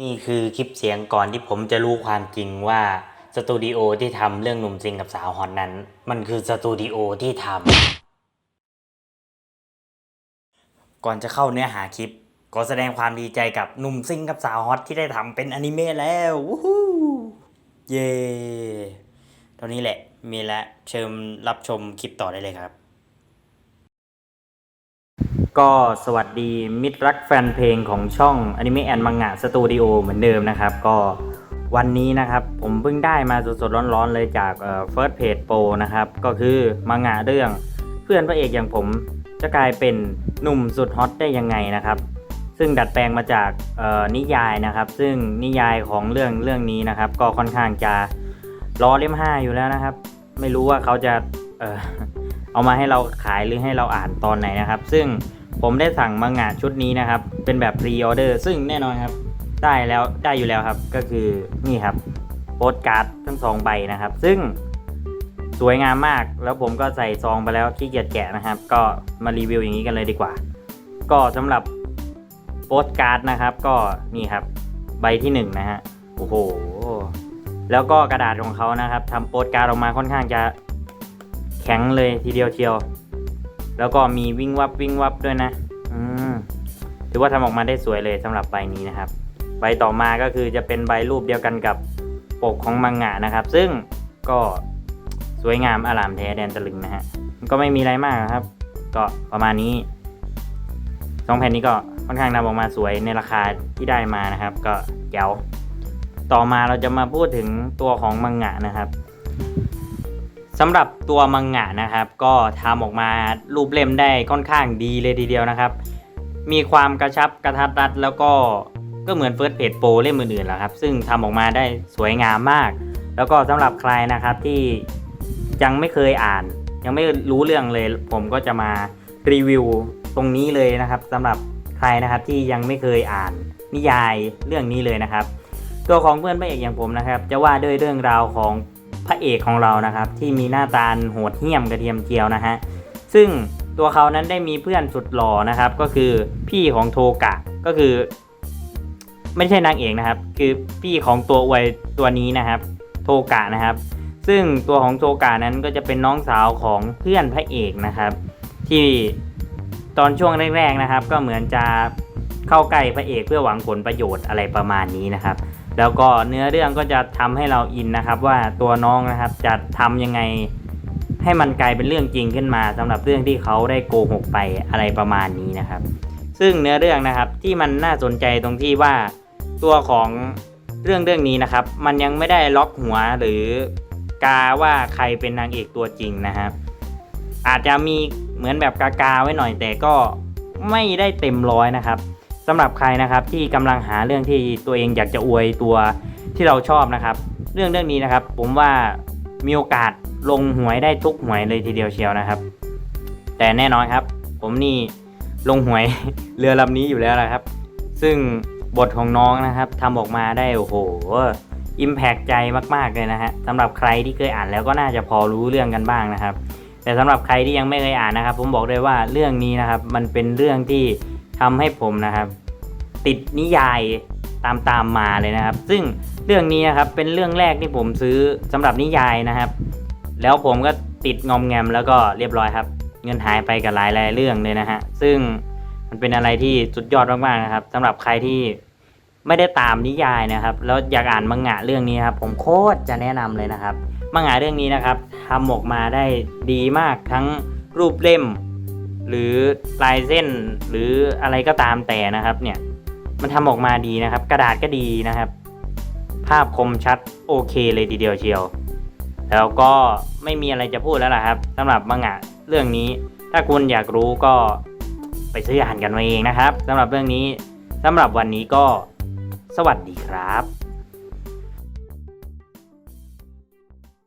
นี่คือคลิปเสียงก่อนที่ผมจะรู้ความจริงว่า สตูดิโอที่ทำเรื่องหนุ่มซิงกับสาวฮอตนั้น มันคือสตูดิโอที่ทำก่อนจะเข้าเนื้อหาคลิปขอแสดงความดีใจกับหนุ่มซิงกับสาวฮอตที่ได้ทำเป็นอนิเมะแล้ววู้ฮู้เย้ตอนนี้แหละ มีแล้วเชิญรับชมคลิปต่อได้เลยครับ ก็สวัสดีมิตรรักแฟนเพลงของช่องอนิเมะแอนมังงะสตูดิโอเหมือนเดิมนะครับ ก็วันนี้นะครับผมเพิ่งได้มาสดๆร้อนๆเลยจากเอ่อ First Page Pro นะครับ ก็คือมังงะเรื่องเพื่อนพระเอกอย่างผมจะกลายเป็นหนุ่มสุดฮอตได้ยังไงนะครับ ซึ่งดัดแปลงมาจากนิยายนะครับ ซึ่งนิยายของเรื่องเรื่องนี้นะครับ ก็ค่อนข้างจะรอเล่มห้าอยู่แล้วนะครับ ไม่รู้ว่าเขาจะเอามาให้เราขายหรือให้เราอ่านตอนไหนนะครับ ซึ่ง ผมได้สั่งมังงะชุดนี้นะครับ เป็นแบบพรีออเดอร์ซึ่งแน่นอนครับ ได้แล้วได้อยู่แล้วครับ ก็คือนี่ครับโปสการ์ดทั้งสองใบนะครับ ซึ่งสวยงามมาก แล้วผมก็ใส่ซองไปแล้วขี้เกียจแกะนะครับ ก็มารีวิวอย่างนี้กันเลยดีกว่า ก็สำหรับโปสการ์ดนะครับ ก็นี่ครับ ใบที่หนึ่งนะฮะโอ้โหแล้วก็กระดาษของเขานะครับทำโปสการ์ดออกมาค่อนข้างจะแข็งเลยทีเดียวเชียว แล้วก็มีวิ่งวับวิ่งวับด้วยนะ อืมถือว่าทำออกมาได้สวยเลยสำหรับใบนี้นะครับ ใบต่อมาก็คือจะเป็นใบรูปเดียวกันกับปกของมังงะนะครับ ซึ่งก็สวยงามอลามแท้แดนตะลึงนะฮะก็ไม่มีอะไรมากครับ ก็ประมาณนี้สองแผ่นนี้ก็ค่อนข้างนำออกมาสวยในราคาที่ได้มานะครับ ก็แจ๋วต่อมาเราจะมาพูดถึงตัวของมังงะนะครับ สำหรับตัวมังงะนะครับ ก็ทำออกมารูปเล่มได้ค่อนข้างดีเลยทีเดียวนะครับ มีความกระชับกระทัดรัดแล้วก็ก็เหมือนเฟิร์สเพจโปรเล่มอื่นๆแหละครับ ซึ่งทำออกมาได้สวยงามมาก แล้วก็สำหรับใครนะครับที่ยังไม่เคยอ่าน ยังไม่รู้เรื่องเลย ผมก็จะมารีวิวตรงนี้เลยนะครับสำหรับใครนะครับที่ยังไม่เคยอ่านนิยายเรื่องนี้เลยนะครับ ตัวของเพื่อนพระเอกอย่างผมนะครับ จะว่าด้วยเรื่องราวของ พระเอกของเรานะครับ ที่มีหน้าตาโหดเหี้ยมกระเทียมเจียวนะฮะซึ่งตัวเขานั้นได้มีเพื่อนสุดหล่อนะครับ ก็คือพี่ของโทกะก็คือ ไม่ใช่นางเอกนะครับ คือพี่ของตัวอวยตัวนี้นะครับ โทกะนะครับ ซึ่งตัวของโทกะนั้นก็จะเป็นน้องสาวของเพื่อนพระเอกนะครับ ที่ตอนช่วงแรกๆนะครับ ก็เหมือนจะเข้าใกล้พระเอกเพื่อหวังผลประโยชน์อะไรประมาณนี้นะครับ แล้วก็เนื้อเรื่องก็จะทำให้เราอินนะครับ ว่าตัวน้องนะครับจะทำยังไงให้มันกลายเป็นเรื่องจริงขึ้นมาสำหรับเรื่องที่เขาได้โกหกไปอะไรประมาณนี้นะครับ ซึ่งเนื้อเรื่องนะครับที่มันน่าสนใจตรงที่ว่าตัวของเรื่องเรื่องนี้นะครับ มันยังไม่ได้ล็อกหัวหรือกาว่าใครเป็นนางเอกตัวจริงนะครับ อาจจะมีเหมือนแบบกากาไว้หน่อยแต่ก็ไม่ได้เต็มร้อยนะครับ สำหรับใครนะครับที่กำลังหาเรื่องที่ตัวเองอยากจะอวยตัวที่เราชอบนะครับ เรื่องเรื่องนี้นะครับ ผมว่ามีโอกาสลงหวยได้ทุกหวยเลยทีเดียวเชียวนะครับ แต่แน่นอนครับ ผมนี่ลงหวยเรือลำนี้อยู่แล้วนะครับ ซึ่งบทของน้องนะครับทำออกมาได้โอ้โหอิมแพกใจมากๆเลยนะฮะสำหรับใครที่เคยอ่านแล้วก็น่าจะพอรู้เรื่องกันบ้างนะครับ แต่สำหรับใครที่ยังไม่เคยอ่านนะครับ ผมบอกเลยว่าเรื่องนี้นะครับ มันเป็นเรื่องที่ ทำให้ผมนะครับ ติดนิยายตามตามมาเลยนะครับ ซึ่งเรื่องนี้นะครับเป็นเรื่องแรกที่ผมซื้อสำหรับนิยายนะครับ แล้วผมก็ติดงอมแงมแล้วก็เรียบร้อยครับ เงินหายไปกับหลายรายเรื่องเลยนะฮะซึ่งมันเป็นอะไรที่สุดยอดมากๆนะครับสำหรับใครที่ไม่ได้ตามนิยายนะครับ แล้วอยากอ่านมังงะเรื่องนี้ครับ ผมโคตรจะแนะนำเลยนะครับ มังงะเรื่องนี้นะครับทำออกมาได้ดีมากทั้งรูปเล่ม หรือลายเส้นหรืออะไรก็ตามแต่นะครับ เนี่ยมันทำออกมาดีนะครับ กระดาษก็ดีนะครับ ภาพคมชัดโอเคเลยทีเดียวเชียว แล้วก็ไม่มีอะไรจะพูดแล้วล่ะครับสำหรับมังงะเรื่องนี้ ถ้าคุณอยากรู้ก็ไปซื้ออ่านกันมาเองนะครับสำหรับเรื่องนี้สำหรับวันนี้ก็สวัสดีครับ